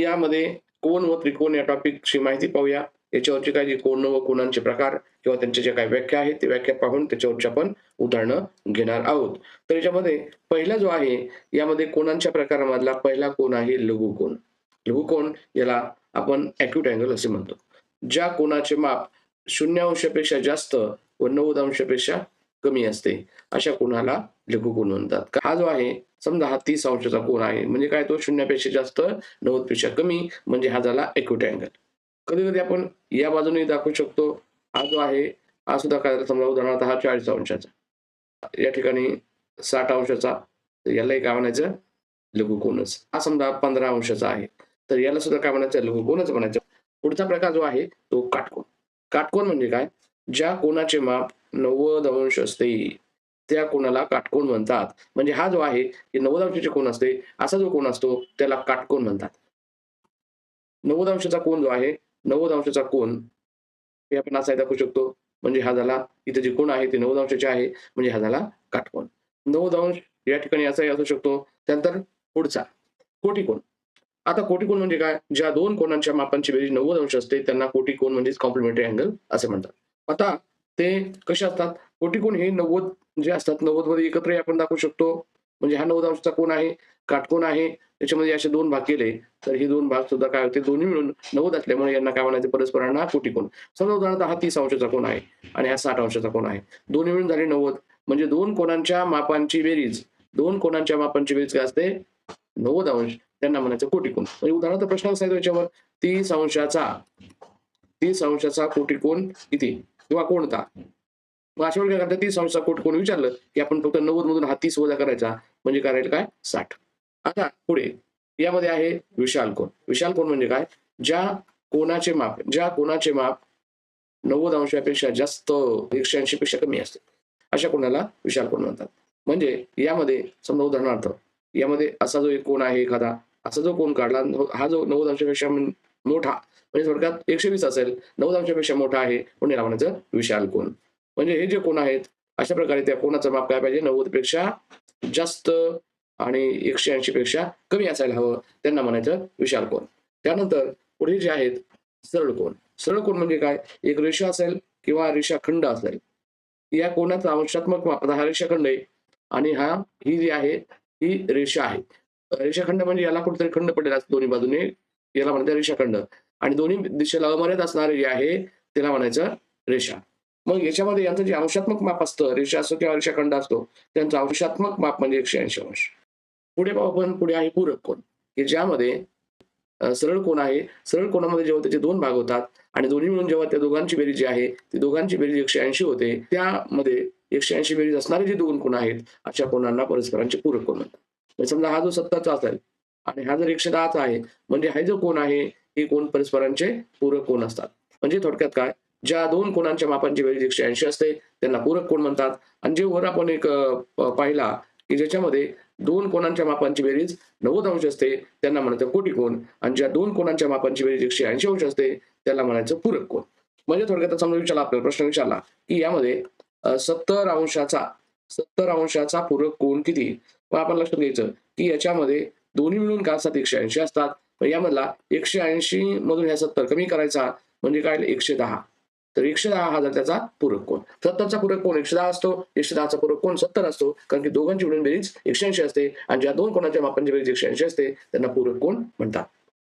यामध्ये कोण व त्रिकोण या टॉपिकची माहिती पाहूया. याच्यावरचे काही जे कोण व कोणांचे प्रकार किंवा त्यांच्या ज्या काही व्याख्या आहेत ते व्याख्या पाहून त्याच्यावरची आपण उदाहरणं घेणार आहोत. तर याच्यामध्ये पहिला जो आहे यामध्ये कोणांच्या प्रकारामधला पहिला कोण आहे लघुकोण लघुकोण याला आपण अॅक्यूट अँगल असे म्हणतो. ज्या कोणाचे माप शून्य अंशापेक्षा जास्त व नव्वद अंशापेक्षा कमी असते अशा कोणाला लघुकोण म्हणतात. हा जो आहे समजा हा तीस अंशाचा कोण आहे म्हणजे काय तो शून्यापेक्षा जास्त नव्वदपेक्षा कमी म्हणजे हा झाला अॅक्यूट अँगल कधी कधी आपण या बाजूने दाखवू शकतो हा जो आहे हा सुद्धा काय समजा उदाहरणार्थ हा चाळीस अंशाचा. या ठिकाणी साठ अंशाचा तर यालाही काय म्हणायचं? लघुकोनच. हा समजा पंधरा अंशाचा आहे तर याला सुद्धा काय म्हणायचं? लघुकोनच म्हणायचं. पुढचा प्रकार जो आहे तो काटकोण काटकोण म्हणजे काय? ज्या कोणाचे माप नव्वद अंश असते. त्या कोणाला काटकोण म्हणतात. म्हणजे हा जो आहे की नव्वद कोण असते असा जो कोण असतो त्याला काटकोण म्हणतात. नव्वद कोण जो आहे नव्वद कोण हे आपण असा दाखवू शकतो. म्हणजे हा झाला इथे जे कोण आहे ते नव्वद आहे म्हणजे हा झाला काटकोण. नव्वद अंश या ठिकाणी असाही असू शकतो. त्यानंतर पुढचा कोटिकोण. आता कोटिकोण म्हणजे काय? ज्या दोन कोणांच्या मापांची बेरीज नव्वद अंश असते त्यांना कोटिकोण म्हणजेच कॉम्प्लिमेंटरी अँगल असे म्हणतात. आता ते कसे असतात? कोटिकोण हे नव्वद जे असतात नव्वदमध्ये एकत्रही एकत्र आपण दाखवू शकतो. म्हणजे हा नव्वद अंशचा कोण आहे काटकोण आहे त्याच्यामध्ये असे दोन भाग केले. तर हे दोन भाग सुद्धा काय होते? दोन्ही मिळून नव्वद असल्यामुळे यांना काय म्हणायचे? परस्परांना कोटिकोण समजा उदाहरणार्थ हा तीस अंशाचा कोण आहे आणि हा साठ अंशाचा कोण आहे. दोन्ही मिळून झाले नव्वद. म्हणजे दोन कोणांच्या मापांची बेरीज दोन कोणांच्या मापांची बेरीज काय असते? नव्वद अंश. त्यांना म्हणायचं कोटिकोण म्हणजे उदाहरणार्थ प्रश्न असायचा याच्यावर तीस अंशाचा तीस अंशाचा कोटिकोण किती? किंवा कोणता? मग अशा वेळी काय करतात? संस्था कोट कोण विचारलं की आपण फक्त नव्वद मधून हा तीस वजा करायचा म्हणजे करायला काय? साठ. आता पुढे यामध्ये आहे विशाल कोण. विशाल कोण म्हणजे काय? ज्या कोणाचे माप ज्या कोणाचे माप नव्वद अंशापेक्षा जास्त एकशे ऐंशी पेक्षा कमी असते. अशा कोणाला विशाल कोण म्हणतात? म्हणजे यामध्ये समजा उदाहरणार्थ यामध्ये असा जो एक कोण आहे एखादा असा जो कोण काढला हा जो नव्वद अंशापेक्षा मोठा म्हणजे थोडक्यात एकशे वीस असेल नव्वद अंशापेक्षा मोठा आहे म्हणून याला म्हणायचं विशाल कोण. म्हणजे हे जे कोण आहेत अशा प्रकारे त्या कोणाचं माप काय पाहिजे? नव्वदपेक्षा जास्त आणि एकशे ऐंशी पेक्षा कमी असायला हवं. त्यांना म्हणायचं विशाल कोण. त्यानंतर पुढे जे आहेत सरळ कोण. सरळ कोण म्हणजे काय? एक रेषा असेल किंवा रेषाखंड असेल. या कोणाचा अंशात्मक माप हा रेषाखंड आहे आणि हा ही जी आहे ही रेषा आहे. रेषाखंड म्हणजे याला कुठेतरी खंड पडलेला असतो दोन्ही बाजूने. याला म्हणतात रेषाखंड आणि दोन्ही दिशेला अमर्याद असणारे जे आहे त्याला म्हणायचं रेषा. मग याच्यामध्ये यांचं जे अंशात्मक माप असतं रेषा असतो किंवा रेषाखंड असतो त्यांचं अंशात्मक माप म्हणजे एकशे ऐंशी अंश. पुढे पाहू आपण पुढे आहे पूरक कोण की ज्यामध्ये सरळ कोण आहे. सरळ कोणामध्ये जेव्हा त्याचे दोन भाग होतात आणि दोन्ही मिळून जेव्हा त्या दोघांची बेरीज जी आहे ती दोघांची बेरीज एकशे ऐंशी होते त्यामध्ये एकशे ऐंशी बेरीज असणारे जे दोन कोण आहेत अशा कोणांना परस्परांचे पूरक कोण म्हणतात. समजा हा जो सत्ताचा असेल आणि हा जर एकशे दहाचा आहे म्हणजे हा जो कोण आहे हे कोण परस्परांचे पूरक कोण असतात. म्हणजे थोडक्यात काय? ज्या दोन कोणांच्या मापांची बेरीज एकशे ऐंशी असते त्यांना पूरक कोण म्हणतात? आणि जे वर आपण एक पाहिला की ज्याच्यामध्ये दोन कोणांच्या मापांची बेरीज नव्वद अंश असते त्यांना म्हणायचं कोटी कोण. आणि ज्या दोन कोणांच्या मापांची बेरीज एकशे ऐंशी अंश असते त्याला म्हणायचं पूरक कोण. म्हणजे थोडक्यात समजा विचारला आपल्याला प्रश्न विचारला की यामध्ये सत्तर अंशाचा सत्तर अंशाचा पूरक कोण किती? मग आपण लक्षात घ्यायचं की याच्यामध्ये दोन्ही मिळून का असतात एकशे ऐंशी असतात? पण यामधला एकशे ऐंशी मधून ह्या सत्तर कमी करायचा. म्हणजे काय? एकशे दहा. तर एकशे दहा हा त्याचा पूरक कोण सत्तरचा पूरक कोण एकशे दहा असतो एकशे दहाचा पूरक कोण सत्तर असतो कारण की दोघांची मिळून बेरीज एकशे ऐंशी असते आणि ज्या दोन कोणाच्या मापांची बेरीज एकशे ऐंशी असते त्यांना पूरक कोण म्हणतात.